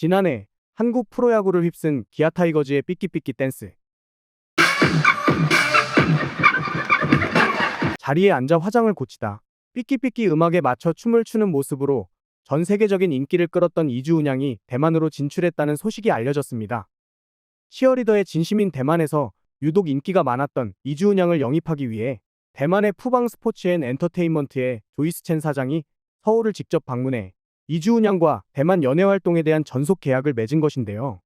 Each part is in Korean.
지난해 한국 프로야구를 휩쓴 기아 타이거즈의 삐끼삐끼 댄스. 자리에 앉아 화장을 고치다. 삐끼삐끼 음악에 맞춰 춤을 추는 모습으로 전 세계적인 인기를 끌었던 이주은 양이 대만으로 진출했다는 소식이 알려졌습니다. 치어리더의 진심인 대만에서 유독 인기가 많았던 이주은 양을 영입하기 위해 대만의 푸방 스포츠 앤 엔터테인먼트의 조이스 첸 사장이 서울을 직접 방문해 이주은 양과 대만 연애 활동에 대한 전속 계약을 맺은 것인데요.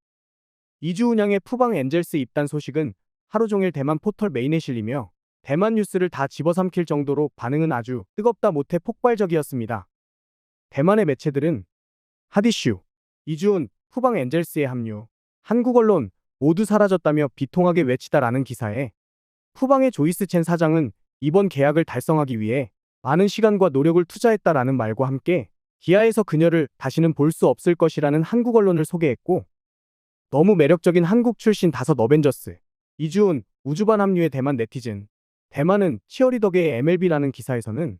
이주은 양의 푸방 엔젤스 입단 소식은 하루 종일 대만 포털 메인에 실리며 대만 뉴스를 다 집어삼킬 정도로 반응은 아주 뜨겁다 못해 폭발적이었습니다. 대만의 매체들은 하디슈, 이주은, 푸방 엔젤스의 합류, 한국 언론 모두 사라졌다며 비통하게 외치다라는 기사에 푸방의 조이스 첸 사장은 이번 계약을 달성하기 위해 많은 시간과 노력을 투자했다라는 말과 함께 기아에서 그녀를 다시는 볼 수 없을 것이라는 한국 언론을 소개했고 너무 매력적인 한국 출신 다섯 어벤져스 이주은 우주반 합류의 대만 네티즌 대만은 치어리더계의 MLB라는 기사에서는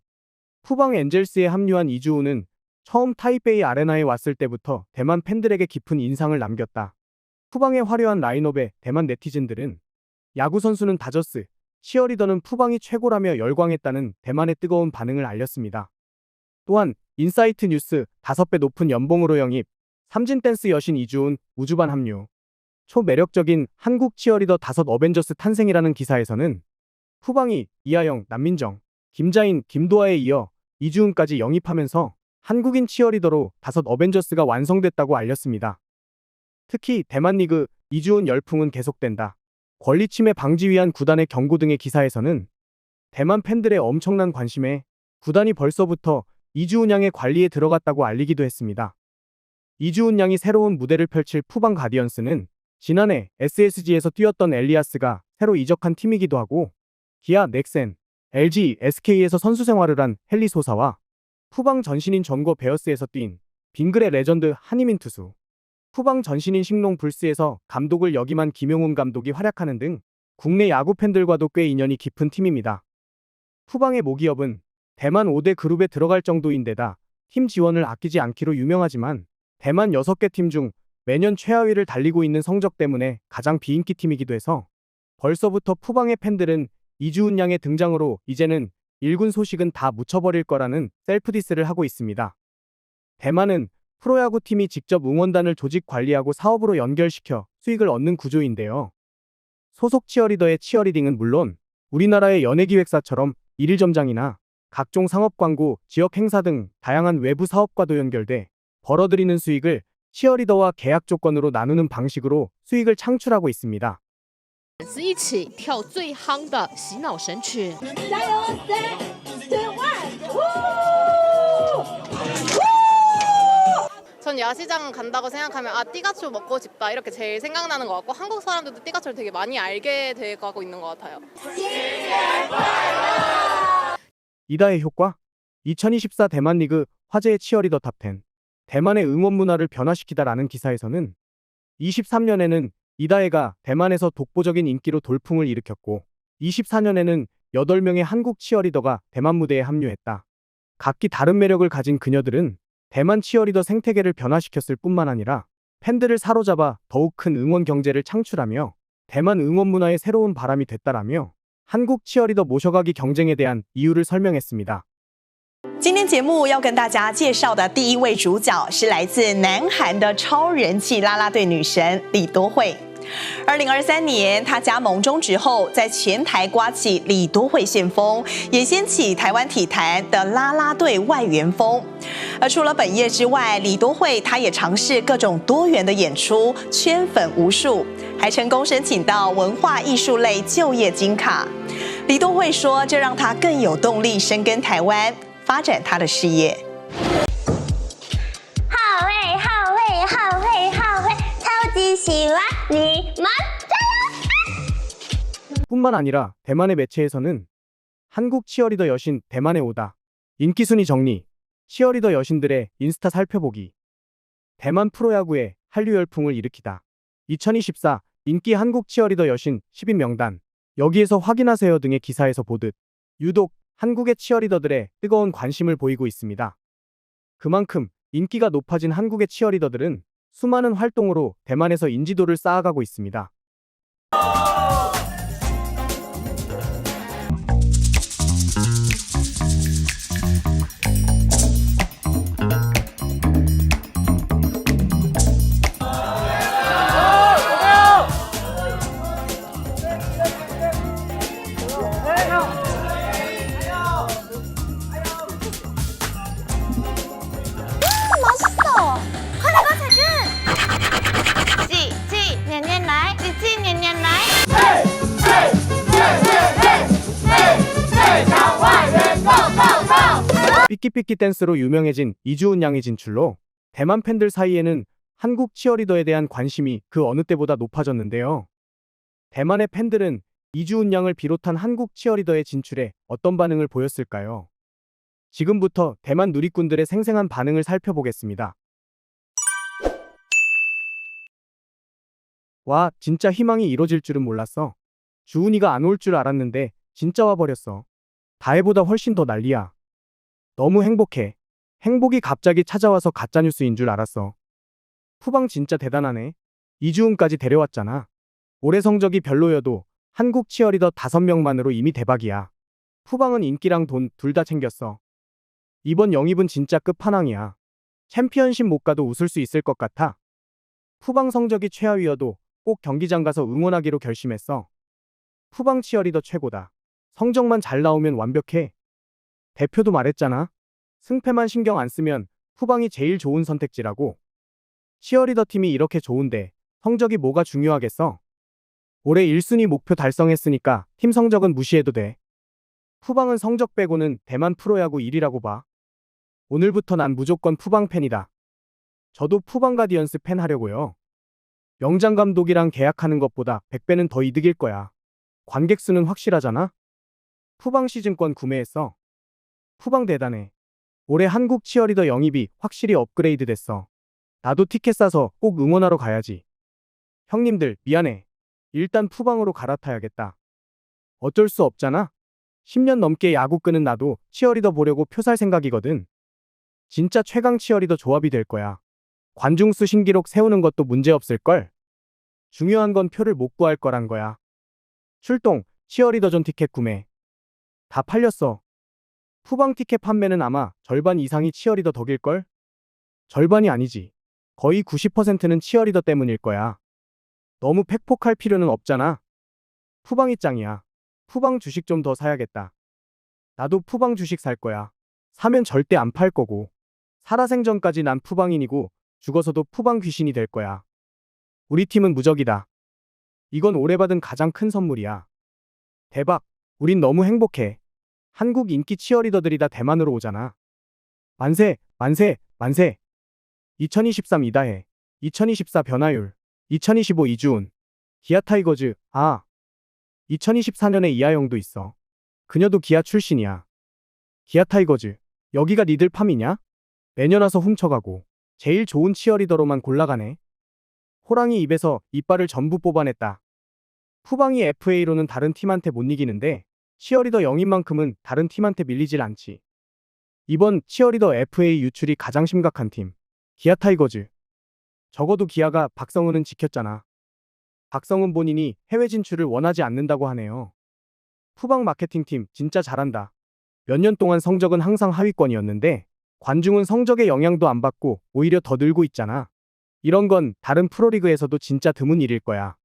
푸방 엔젤스에 합류한 이주은은 처음 타이베이 아레나에 왔을 때부터 대만 팬들에게 깊은 인상을 남겼다. 푸방의 화려한 라인업에 대만 네티즌들은 야구 선수는 다저스, 치어리더는 푸방이 최고라며 열광했다는 대만의 뜨거운 반응을 알렸습니다. 또한 인사이트 뉴스 5배 높은 연봉으로 영입, 삼진 댄스 여신 이주은 우주반 합류, 초매력적인 한국 치어리더 다섯 어벤져스 탄생이라는 기사에서는 푸방이 이하영, 남민정, 김자인, 김도아에 이어 이주은까지 영입하면서 한국인 치어리더로 다섯 어벤져스가 완성됐다고 알렸습니다. 특히 대만 리그 이주은 열풍은 계속된다. 권리 침해 방지 위한 구단의 경고 등의 기사에서는 대만 팬들의 엄청난 관심에 구단이 벌써부터 이주은 양의 관리에 들어갔다고 알리기도 했습니다. 이주은 양이 새로운 무대를 펼칠 푸방 가디언스는 지난해 SSG에서 뛰었던 엘리아스가 새로 이적한 팀이기도 하고 기아 넥센, LG, SK에서 선수 생활을 한 헨리 소사와 푸방 전신인 전고 베어스에서 뛴 빙글의 레전드 한이민 투수, 푸방 전신인 식농 불스에서 감독을 역임한 김용훈 감독이 활약하는 등 국내 야구 팬들과도 꽤 인연이 깊은 팀입니다. 푸방의 모기업은 대만 5대 그룹에 들어갈 정도인데다 팀 지원을 아끼지 않기로 유명하지만 대만 6개 팀 중 매년 최하위를 달리고 있는 성적 때문에 가장 비인기 팀이기도 해서 벌써부터 푸방의 팬들은 이주은 양의 등장으로 이제는 1군 소식은 다 묻혀버릴 거라는 셀프디스를 하고 있습니다. 대만은 프로야구 팀이 직접 응원단을 조직 관리하고 사업으로 연결시켜 수익을 얻는 구조인데요. 소속 치어리더의 치어리딩은 물론 우리나라의 연예기획사처럼 일일 점장이나 각종 상업 광고, 지역 행사 등 다양한 외부 사업과도 연결돼 벌어들이는 수익을 치어리더와 계약 조건으로 나누는 방식으로 수익을 창출하고 있습니다. 一起跳最夯的洗脑神曲。加油！三、two、one， 전 야시장 간다고 생각하면 아 띠가초 먹고 싶다 이렇게 제일 생각나는 것 같고 한국 사람들도 띠가초를 되게 많이 알게 돼가고 있는 것 같아요. 이다의 효과? 2024 대만 리그 화제의 치어리더 탑10. 대만의 응원 문화를 변화시키다라는 기사에서는 23년에는 이다혜가 대만에서 독보적인 인기로 돌풍을 일으켰고 24년에는 8명의 한국 치어리더가 대만 무대에 합류했다. 각기 다른 매력을 가진 그녀들은 대만 치어리더 생태계를 변화시켰을 뿐만 아니라 팬들을 사로잡아 더욱 큰 응원 경제를 창출하며 대만 응원 문화의 새로운 바람이 됐다라며 한국 치어리더 모셔가기 경쟁에 대한 이유를 설명했습니다. 今天节目要跟大家介绍的第一位主角是来自南韩的超人气啦啦队女神李多惠。 二零二三年，他加盟中职后，在前台刮起李多惠旋风，也掀起台湾体坛的啦啦队外援风。而除了本业之外，李多惠他也尝试各种多元的演出，圈粉无数，还成功申请到文化艺术类就业金卡。李多惠说，这让他更有动力深耕台湾，发展他的事业。 뿐만 아니라 대만의 매체에서는 한국 치어리더 여신 대만에 오다. 인기순위 정리. 치어리더 여신들의 인스타 살펴보기. 대만 프로야구의 한류 열풍을 일으키다. 2024 인기 한국 치어리더 여신 10인 명단. 여기에서 확인하세요 등의 기사에서 보듯 유독 한국의 치어리더들의 뜨거운 관심을 보이고 있습니다. 그만큼 인기가 높아진 한국의 치어리더들은 수많은 활동으로 대만에서 인지도를 쌓아가고 있습니다. 삐끼삐끼 댄스로 유명해진 이주은 양의 진출로 대만 팬들 사이에는 한국 치어리더에 대한 관심이 그 어느 때보다 높아졌는데요. 대만의 팬들은 이주은 양을 비롯한 한국 치어리더의 진출에 어떤 반응을 보였을까요? 지금부터 대만 누리꾼들의 생생한 반응을 살펴보겠습니다. 와, 진짜 희망이 이뤄질 줄은 몰랐어. 주은이가 안 올 줄 알았는데 진짜 와버렸어. 다혜보다 훨씬 더 난리야. 너무 행복해. 행복이 갑자기 찾아와서 가짜뉴스인 줄 알았어. 후방 진짜 대단하네. 이주은까지 데려왔잖아. 올해 성적이 별로여도 한국 치어리더 5명만으로 이미 대박이야. 후방은 인기랑 돈 둘 다 챙겼어. 이번 영입은 진짜 끝판왕이야. 챔피언십 못 가도 웃을 수 있을 것 같아. 후방 성적이 최하위여도 꼭 경기장 가서 응원하기로 결심했어. 후방 치어리더 최고다. 성적만 잘 나오면 완벽해. 대표도 말했잖아. 승패만 신경 안 쓰면 후방이 제일 좋은 선택지라고. 치어리더 팀이 이렇게 좋은데 성적이 뭐가 중요하겠어? 올해 1순위 목표 달성했으니까 팀 성적은 무시해도 돼. 후방은 성적 빼고는 대만 프로야구 1위라고 봐. 오늘부터 난 무조건 푸방 팬이다. 저도 푸방 가디언스 팬 하려고요. 명장 감독이랑 계약하는 것보다 100배는 더 이득일 거야. 관객 수는 확실하잖아? 푸방 시즌권 구매했어. 푸방 대단해. 올해 한국 치어리더 영입이 확실히 업그레이드 됐어. 나도 티켓 사서 꼭 응원하러 가야지. 형님들, 미안해. 일단 푸방으로 갈아타야겠다. 어쩔 수 없잖아. 10년 넘게 야구 끄는 나도 치어리더 보려고 표 살 생각이거든. 진짜 최강 치어리더 조합이 될 거야. 관중 수 신기록 세우는 것도 문제 없을걸? 중요한 건 표를 못 구할 거란 거야. 출동, 치어리더존 티켓 구매. 다 팔렸어. 후방 티켓 판매는 아마 절반 이상이 치어리더 덕일걸? 절반이 아니지. 거의 90%는 치어리더 때문일 거야. 너무 팩폭할 필요는 없잖아. 푸방이 짱이야. 푸방 주식 좀 더 사야겠다. 나도 푸방 주식 살 거야. 사면 절대 안 팔 거고. 살아생전까지 난 푸방인이고 죽어서도 푸방 귀신이 될 거야. 우리 팀은 무적이다. 이건 올해 받은 가장 큰 선물이야. 대박. 우린 너무 행복해. 한국 인기 치어리더들이 다 대만으로 오잖아. 만세, 만세, 만세. 2023 이다해. 2024 변화율. 2025 이주운. 기아 타이거즈. 아. 2024년에 이하영도 있어. 그녀도 기아 출신이야. 기아 타이거즈. 여기가 니들 팜이냐? 매년 와서 훔쳐가고. 제일 좋은 치어리더로만 골라가네. 호랑이 입에서 이빨을 전부 뽑아냈다. 푸방이 FA로는 다른 팀한테 못 이기는데 치어리더 영입만큼은 다른 팀한테 밀리질 않지. 이번 치어리더 FA 유출이 가장 심각한 팀. 기아 타이거즈. 적어도 기아가 박성훈은 지켰잖아. 박성훈 본인이 해외 진출을 원하지 않는다고 하네요. 푸방 마케팅팀 진짜 잘한다. 몇 년 동안 성적은 항상 하위권이었는데 관중은 성적의 영향도 안 받고 오히려 더 늘고 있잖아. 이런 건 다른 프로리그에서도 진짜 드문 일일 거야.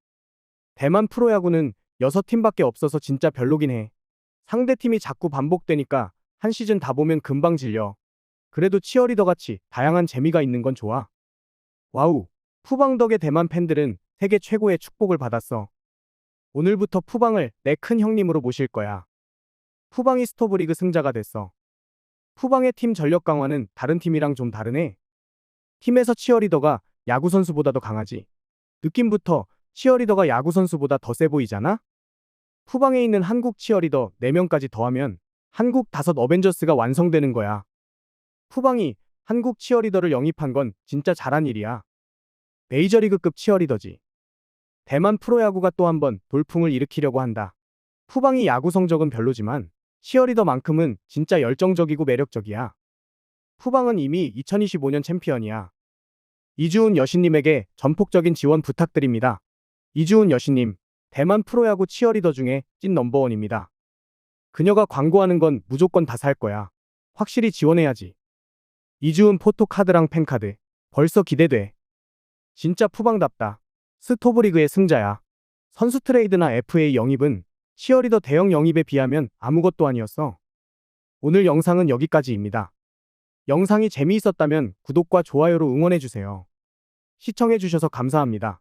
대만 프로야구는 6팀밖에 없어서 진짜 별로긴 해. 상대팀이 자꾸 반복되니까 한 시즌 다 보면 금방 질려. 그래도 치어리더 같이 다양한 재미가 있는 건 좋아. 와우, 푸방 덕의 대만 팬들은 세계 최고의 축복을 받았어. 오늘부터 푸방을 내 큰 형님으로 모실 거야. 푸방이 스토브리그 승자가 됐어. 푸방의 팀 전력 강화는 다른 팀이랑 좀 다르네. 팀에서 치어리더가 야구 선수보다 더 강하지. 느낌부터 치어리더가 야구 선수보다 더 세 보이잖아? 푸방에 있는 한국 치어리더 4명까지 더하면 한국 다섯 어벤져스가 완성되는 거야. 푸방이 한국 치어리더를 영입한 건 진짜 잘한 일이야. 메이저리그급 치어리더지. 대만 프로야구가 또 한 번 돌풍을 일으키려고 한다. 푸방이 야구 성적은 별로지만 치어리더만큼은 진짜 열정적이고 매력적이야. 푸방은 이미 2025년 챔피언이야. 이주은 여신님에게 전폭적인 지원 부탁드립니다. 이주은 여신님, 대만 프로야구 치어리더 중에 찐 넘버원입니다. 그녀가 광고하는 건 무조건 다 살 거야. 확실히 지원해야지. 이주은 포토카드랑 펜카드. 벌써 기대돼. 진짜 푸방답다. 스토브리그의 승자야. 선수 트레이드나 FA 영입은 치어리더 대형 영입에 비하면 아무것도 아니었어. 오늘 영상은 여기까지입니다. 영상이 재미있었다면 구독과 좋아요로 응원해주세요. 시청해주셔서 감사합니다.